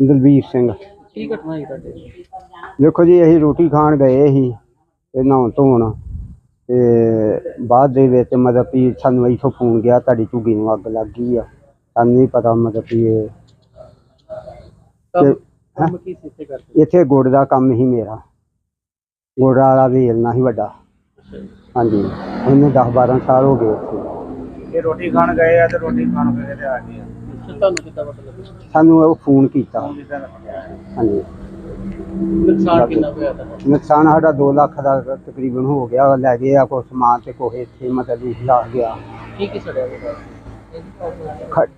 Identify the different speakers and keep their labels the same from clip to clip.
Speaker 1: ਦਲਬੀਰ ਸਿੰਘ।
Speaker 2: ਕੀ ਘਟਨਾ ਹੋਈ ਤੁਹਾਡੇ
Speaker 1: ਦੇਖੋ ਜੀ ਅਸੀਂ ਰੋਟੀ ਖਾਣ ਗਏ ਸੀ ਤੇ ਨਹਾਉਣ ਧੋਣ ਤੇ ਬਾਅਦ ਦੇ ਵਿੱਚ ਮਤਲਬ ਵੀ ਸਾਨੂੰ ਇੱਥੋਂ ਫੋਨ ਗਿਆ ਤੁਹਾਡੀ ਝੁੱਗੀ ਨੂੰ ਅੱਗ ਲੱਗ ਗਈ ਆ। ਸਾਨੂੰ ਨਹੀਂ ਪਤਾ ਮਤਲਬ ਇਹ ਤੇ-
Speaker 2: ਕੰਮ ਕੀ ਸੀ ਇੱਥੇ ਕਰਦੇ?
Speaker 1: ਇੱਥੇ ਗੁੜ ਦਾ ਕੰਮ ਹੀ ਮੇਰਾ। ਗੁੜ ਵਾਲਾ ਵੇਲਣਾ ਹੀ ਵੱਡਾ। ਹਾਂਜੀ ਉਹਨੂੰ 10 12 ਸਾਲ ਹੋ ਗਏ ਇੱਥੇ।
Speaker 3: ਇਹ ਰੋਟੀ ਖਾਣ ਗਏ ਆ ਤੇ ਰੋਟੀ ਖਾਣ ਗਏ ਤੇ ਆ ਗਏ ਆ।
Speaker 2: ਤੁਹਾਨੂੰ ਕਿੱਦਾਂ ਪਤਾ
Speaker 1: ਸਾਨੂੰ ਉਹ ਫੋਨ ਕੀਤਾ। ਹਾਂਜੀ।
Speaker 2: ਨੁਕਸਾਨ ਕਿੰਨਾ ਹੋਇਆ ਤੁਹਾਡਾ?
Speaker 1: ਨੁਕਸਾਨ ਸਾਡਾ 2 ਲੱਖ ਦਾ ਤਕਰੀਬਨ ਹੋ ਗਿਆ। ਲੈ ਗਏ ਆ ਕੁਛ ਸਮਾਨ ਤੇ ਕੋਹੇ ਇੱਥੇ ਮਤਲਬ ਲਾ ਗਿਆ।
Speaker 2: ਕੀ ਕੀ ਸੜਿਆ ਹੋਇਆ?
Speaker 1: ਖ-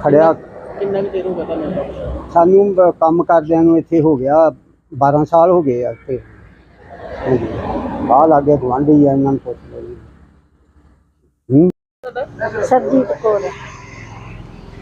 Speaker 1: ਖੜਿਆ
Speaker 2: ਕਿੰਨਾ ਕੁ ਚਿਰ ਹੋ ਗਿਆ ਤੁਹਾਨੂੰ ਲੱਗਾ
Speaker 1: ਸਾਨੂੰ ਬ- ਕੰਮ ਕਰਦਿਆਂ ਨੂੰ ਇੱਥੇ ਹੋ ਗਿਆ। 12 ਸਾਲ ਹੋ ਗਏ ਆ ਇੱਥੇ। ਹਾਂਜੀ। ਬਾਹਰ ਲਾਗੇ ਗਵਾਂਢੀ ਆ ਇਹਨਾਂ ਨੂੰ ਪੁੱਛ ਲਓ ਜੀ। ਹੂੰ?
Speaker 4: ਸਰਜੀਤ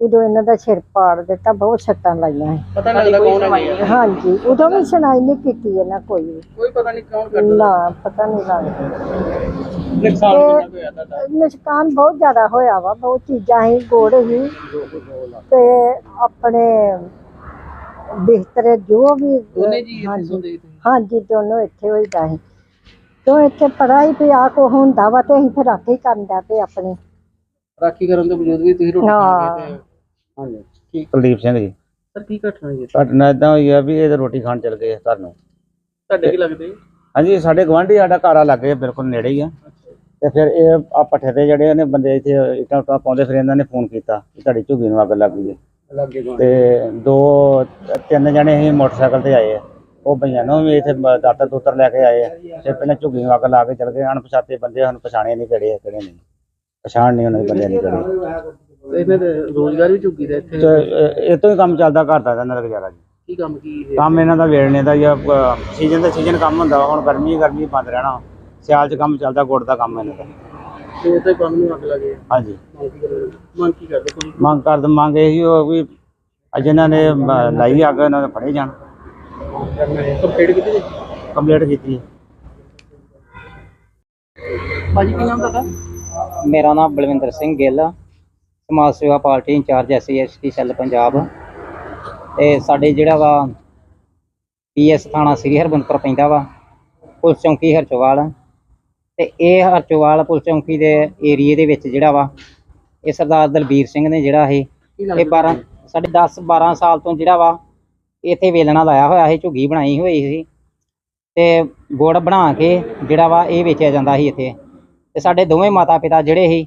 Speaker 4: ਉਦੋਂ ਇਹਨਾਂ ਦਾ ਸਿਰ ਪਾੜ ਦਿੱਤਾ ਬਹੁਤ ਸੱਟਾਂ ਲਾਈਆਂ ਸੀ।
Speaker 2: ਪਤਾ ਨਹੀਂ ਲੱਗਦਾ ਕੌਣ ਹੈ
Speaker 4: ਹਾਂਜੀ ਉਦੋਂ ਵੀ ਸੁਣਾਈ ਨਹੀਂ ਕੀਤੀ ਇਹਨਾਂ ਕੋਈ ਵੀ।
Speaker 2: ਕੋਈ ਪਤਾ ਨਹੀਂ ਕੌਣ ਕਰਦਾ
Speaker 4: ਨਾ ਪਤਾ ਨਹੀਂ ਲੱਗਦਾ।
Speaker 2: ਨੁਕਸਾਨ ਕਿੰਨਾ ਕੁ ਹੋਇਆ ਤੁਹਾਡਾ?
Speaker 4: ਨੁਕਸਾਨ ਬਹੁਤ ਜ਼ਿਆਦਾ ਹੋਇਆ ਵਾ ਬਹੁਤ ਚੀਜ਼ਾਂ ਹੀ ਗੁੜ ਹੀ ਤੇ ਆਪਣੇ ਬਿਸਤਰੇ ਜੋ ਵੀ
Speaker 2: ਦੋਨੇ ਜੀ ਇੱਥੇ
Speaker 4: ਹਾਂਜੀ।
Speaker 2: ਸੌਂਦੇ ਸੀ
Speaker 4: ਹਾਂਜੀ ਦੋਨੋਂ ਇੱਥੇ ਹੋਈਦਾ ਸੀ। ਤੋਂ ਇੱਥੇ ਪੜਾ ਹੀ ਪਿਆ ਕੋ ਹੁੰਦਾ ਵਾ ਤੇ ਅਸੀਂ ਫਿਰ ਰਾਖੀ ਕਰਨ ਦਾ ਪਏ ਆਪਣੇ।
Speaker 2: ਰਾਖੀ ਕਰਨ ਦੇ ਵਜੂਦ ਵੀ ਤੁਸੀਂ ਰੋਟੀ ਗਏ ਤੇ
Speaker 1: ਹਾਂਜੀ।
Speaker 3: ਕੁਲਦੀਪ ਸਿੰਘ ਜੀ।
Speaker 2: ਸਰ ਕੀ ਘਟਨਾ ਹੋਈ ਹੈ?
Speaker 3: ਘਟਨਾ ਇਦਾਂ ਹੋਈ ਆ ਵੀ ਇਹ ਤਾਂ ਰੋਟੀ ਖਾਣ ਚਲ ਗਏ ਘਰ ਨੂੰ।
Speaker 2: ਤੁਹਾਡੇ ਕੀ ਲੱਗਦੇ?
Speaker 3: ਹਾਂਜੀ ਸਾਡੇ ਗਵਾਂਢੀ ਸਾਡਾ ਘਰ ਆ ਲੱਗੇ ਬਿਲਕੁਲ ਨੇੜੇ ਹੀ ਆ। ਤੇ ਫਿਰ ਇਹ ਆ ਪੱਠੇ ਤੇ ਜਿਹੜੇ ਨੇ ਬੰਦੇ ਇੱਥੇ ਇੱਟਾਂ ਉੱਟਾਂ ਪਾਉਂਦੇ ਫਿਰ ਇਹਨਾਂ ਨੇ ਫੋਨ ਕੀਤਾ ਕਿ ਤੁਹਾਡੀ ਝੁੱਗੀ ਨੂੰ ਅੱਗ ਲੱਗ ਗਈ ਹੈ। ਤੇ ਦੋ ਤਿੰਨ ਜਣੇ ਅਸੀਂ ਮੋਟਰਸਾਈਕਲ ਤੇ ਆਏ ਆ। ਉਹ ਭਈਆਂ ਨੂੰ ਵੀ ਇੱਥੇ ਦਾਤਰ ਦੂਤਰ ਲੈ ਕੇ ਆਏ ਆ। ਤੇ ਪਹਿਲਾਂ ਝੁੱਗੀ ਨੂੰ ਅੱਗ ਲਾ ਕੇ ਚਲ ਗਏ। ਅਣਪਛਾਤੇ ਬੰਦੇ ਸਾਨੂੰ ਪਛਾਣੇ ਨਹੀਂ ਕਿਹੜੇ ਆ ਕਿਹੜੇ ਨਹੀਂ। ਪਛਾਣ ਨਹੀਂ ਉਹਨਾਂ ਦੇ ਬੰਦਿਆਂ ਦੀ ਕਿਹੜੇ।
Speaker 2: ਇਹਨਾਂ ਦੇ ਰੋਜ਼ਗਾਰ ਵੀ ਝੁੱਗੀ ਦਾ ਇੱਥੇ।
Speaker 3: ਇਹ- ਤੋਂ ਹੀ ਕੰਮ ਚੱਲਦਾ ਘਰ ਦਾ ਇਹਨਾਂ ਦਾ ਗੁਜ਼ਾਰਾ ਜੀ।
Speaker 2: ਕੀ ਕੰਮ ਕੀ ਹੈ
Speaker 3: ਕੰਮ ਇਹਨਾਂ ਦਾ ਵੇਲਣੇ ਦਾ ਜਾਂ ਸੀਜ਼ਨ ਦਾ ਸੀਜ਼ਨ ਕੰਮ ਹੁੰਦਾ ਹੁਣ ਗਰਮੀ ਗਰਮੀ ਬੰਦ ਰਹਿਣਾ। ਸਿਆਲ 'ਚ ਕੰਮ ਚੱਲਦਾ ਗੁੜ ਦਾ ਕੰਮ ਇਹਨਾਂ ਦਾ।
Speaker 2: ਤੇ ਉੱਥੇ ਕੰਮ ਨੂੰ ਅੱਗ ਲੱਗੇ
Speaker 3: ਹਾਂਜੀ।
Speaker 2: ਮੰਗ ਕੀ ਕਰਦੇ? ਮੰਗ ਕਰਦੇ ਕੋਈ
Speaker 3: ਮੰਗ ਕਰਦ ਮੰਗ ਇਹੀ ਹੋ ਵੀ ਅੱਜ ਇਹਨਾਂ ਨੇ ਲਾਈ ਅੱਗ ਇਹਨਾਂ ਦੇ ਫੜੇ ਜਾਣ।
Speaker 2: ਕੰਪਲੀਟ ਕੀਤੀ ਜੀ?
Speaker 3: ਕੰਪਲੀਟ ਕੀਤੀ। ਹੈ
Speaker 2: ਭਾਜੀ ਕੀ ਨਾਮ ਤੁਹਾਡਾ?
Speaker 5: ਮੇਰਾ ਨਾਮ Balwinder Singh Gill Samaj Seva party incharge SC ST cell Punjab. ਤੇ ਸਾਡੇ ਜਿਹੜਾ ਵਾ ਪੀਐਸ ਥਾਣਾ ਸ੍ਰੀ ਹਰਬੰਦਪੁਰ ਪੈਂਦਾ ਵਾ ਪੁਲਿਸ ਚੌਂਕੀ ਹਰਚੋਵਾਲ। ਤੇ ਇਹ ਹਰਚੋਵਾਲ ਪੁਲਿਸ ਚੌਂਕੀ ਦੇ ਏਰੀਏ ਦੇ ਵਿੱਚ ਜਿਹੜਾ ਵਾ ਇਹ ਸਰਦਾਰ ਦਲਬੀਰ ਸਿੰਘ ਨੇ ਜਿਹੜਾ ਇਹ ਇਹ 12 ਸਾਡੇ 10 12 ਸਾਲ ਤੋਂ ਜਿਹੜਾ ਵਾ ਇੱਥੇ ਵੇਲਣਾ ਲਾਇਆ ਹੋਇਆ ਸੀ ਝੁੱਗੀ ਬਣਾਈ ਹੋਈ ਸੀ। ਤੇ ਗੁੜ ਬਣਾ ਕੇ ਜਿਹੜਾ ਵਾ ਇਹ ਵੇਚਿਆ ਜਾਂਦਾ ਸੀ ਇੱਥੇ। ਤੇ ਸਾਡੇ ਦੋਵੇਂ ਮਾਤਾ ਪਿਤਾ ਜਿਹੜੇ ਸੀ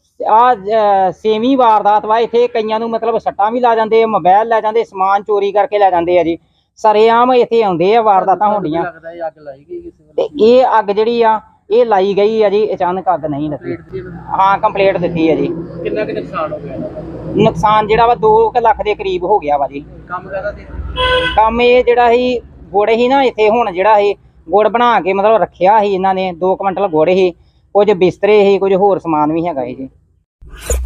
Speaker 5: ਆ ਸੇਵੀਂ ਵਾਰਦਾਤ ਵਾ ਇੱਥੇ ਕਈਆਂ ਨੂੰ ਮਤਲਬ ਸੱਟਾਂ ਵੀ ਲਾ ਜਾਂਦੇ ਆ ਮੋਬਾਈਲ ਲੈ ਜਾਂਦੇ ਸਮਾਨ ਚੋਰੀ ਕਰਕੇ ਲੈ ਜਾਂਦੇ ਆ ਜੀ। ਸਰੇਆਮ ਇੱਥੇ ਆਉਂਦੇ ਆ ਵਾਰਦਾਤਾਂ ਹੁੰਦੀਆਂ। ਤੇ ਇਹ ਅੱਗ ਜਿਹੜੀ ਆ ਇਹ ਲਾਈ ਗਈ ਆ ਜੀ ਅਚਾਨਕ ਅੱਗ ਨਹੀਂ ਲੱਗੀ। ਹਾਂ ਕੰਪਲੀਟ ਦਿੱਤੀ ਆ ਜੀ।
Speaker 2: ਕਿੰਨਾ ਕਿ ਨੁਕਸਾਨ ਹੋ ਗਿਆ?
Speaker 5: ਨੁਕਸਾਨ ਜਿਹੜਾ ਵਾ 2 ਲੱਖ ਦੇ ਕਰੀਬ ਹੋ ਗਿਆ ਵਾ ਜੀ।
Speaker 2: ਕੰਮ ਕਰਦਾ ਸੀ?
Speaker 5: ਕੰਮ ਇਹ ਜਿਹੜਾ ਸੀ ਗੁੜ ਹੀ ਨਾ ਇੱਥੇ ਹੁਣ ਜਿਹੜਾ ਸੀ ਗੁੜ ਬਣਾ ਕੇ ਮਤਲਬ ਰੱਖਿਆ ਸੀ ਇਹਨਾਂ ਨੇ 2 ਕੁਇੰਟਲ ਗੁੜ ਸੀ ਕੁਝ ਬਿਸਤਰੇ ਸੀ ਕੁਝ ਹੋਰ ਸਮਾਨ ਵੀ ਹੈਗਾ ਸੀ ਜੀ। you